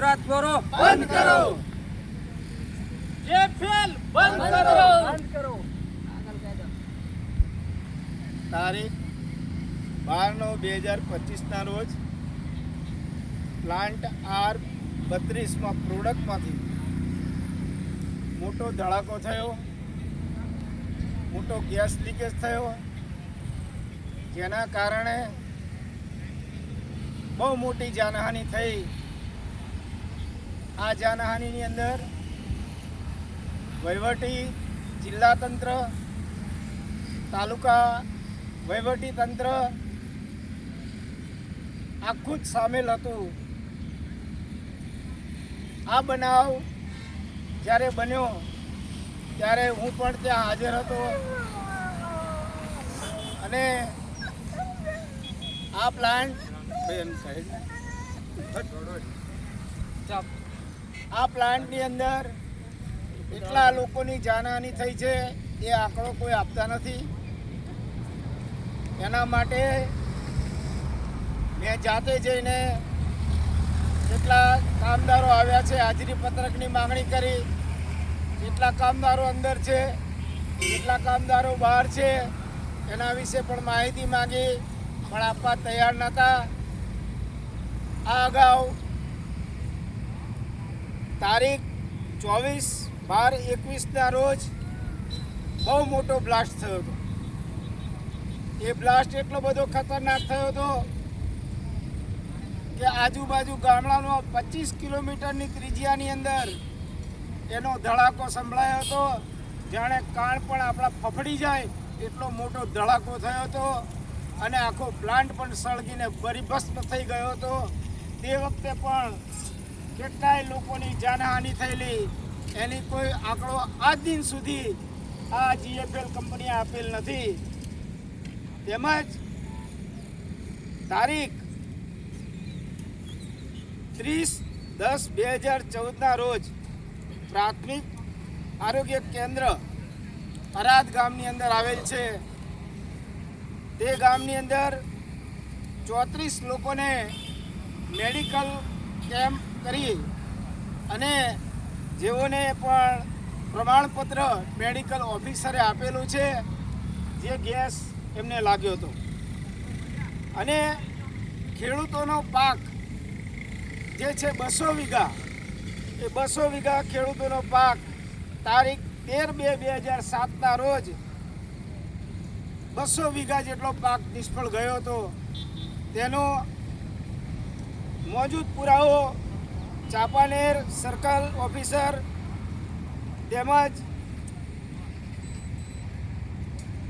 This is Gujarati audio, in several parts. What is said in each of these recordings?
ફ્લોરો બંધ કરો. જેફેલ બંધ કરો. બંધ કરો. તારીખ બાર નવ બે હજાર પચીસના રોજ પ્લાન્ટ આર બત્રીસમાં પ્રોડક્ટમાંથી મોટો ધડાકો થયો મોટો ગેસ લીકેજ થયો જેના કારણે બહુ મોટી જાનહાનિ થઈ. આ જાનહાનિની અંદર વહીવટી જિલ્લા તંત્ર તાલુકા વહીવટી તંત્ર આખું જ સામેલ હતું. આ બનાવ જ્યારે બન્યો ત્યારે હું પણ ત્યાં હાજર હતો અને આ પ્લાન્ટ આ પ્લાન્ટની અંદર એટલા લોકોની જાનહાની થઈ છે, એ આંકડો કોઈ આપતા નથી. એના માટે મેં જાતે જઈને જેટલા કામદારો આવ્યા છે, હાજરી પત્રકની માંગણી કરી, જેટલા કામદારો અંદર છે, જેટલા કામદારો બહાર છે, એના વિશે પણ માહિતી માંગી, પણ આપવા તૈયાર નહોતા. આ અગાઉ તારીખ ચોવીસ બાર એકવીસના રોજ બહુ મોટો બ્લાસ્ટ થયો હતો. એ બ્લાસ્ટ એટલો બધો ખતરનાક થયો હતો કે આજુબાજુ ગામડાનો પચીસ કિલોમીટરની ત્રિજ્યાની અંદર એનો ધડાકો સંભળાયો હતો. જાણે કાણ પણ આપણા ફફડી જાય એટલો મોટો ધડાકો થયો હતો અને આખો પ્લાન્ટ પણ સળગીને બરીભસ્મ થઈ ગયો હતો. તે વખતે પણ કેટલાય લોકોની જાનહાનિ થયેલી, એની કોઈ આંકડો આજ દિન સુધી આ જીએફએલ કંપનીએ આપેલ નથી. તેમજ તારીખ ત્રીસ દસ બે હજાર ચૌદના રોજ પ્રાથમિક આરોગ્ય કેન્દ્ર અરાદ ગામની અંદર આવેલ છે. તે ગામની અંદર ચોત્રીસ લોકોને મેડિકલ કેમ્પ કરી અને જેઓને પણ પ્રમાણપત્ર મેડિકલ ઓફિસરે આપેલું છે, જે ગેસ એમને લાગ્યો હતો. અને ખેડૂતોનો પાક જે છે બસો વીઘા, એ બસો વીઘા ખેડૂતોનો પાક તારીખ તેર બે બે હજાર સાતના રોજ બસો વીઘા જેટલો પાક નિષ્ફળ ગયો હતો. તેનો મોજૂદ પુરાવો ચાંપાનેર સર્કલ ઓફિસર તેમજ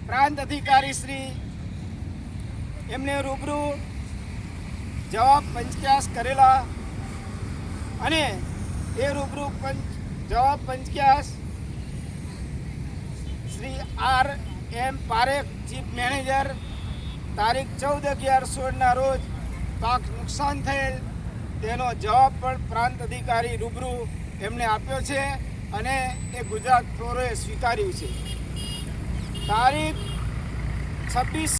પ્રાંત અધિકારી શ્રી એમને રૂબરૂ જવાબ પંચક્યાસ કરેલા અને એ રૂબરૂ પંચ જવાબ પંચક્યાસ Shri R M Parekh, chief manager, તારીખ ચૌદ અગિયાર સોળના રોજ પાક નુકસાન થયેલ તેનો જવાબ પણ પ્રાંત અધિકારી રૂબરૂ એમને આપ્યો છે અને એ ગુજરાત ફ્લોરોએ સ્વીકાર્યું છે. તારીખ છવ્વીસ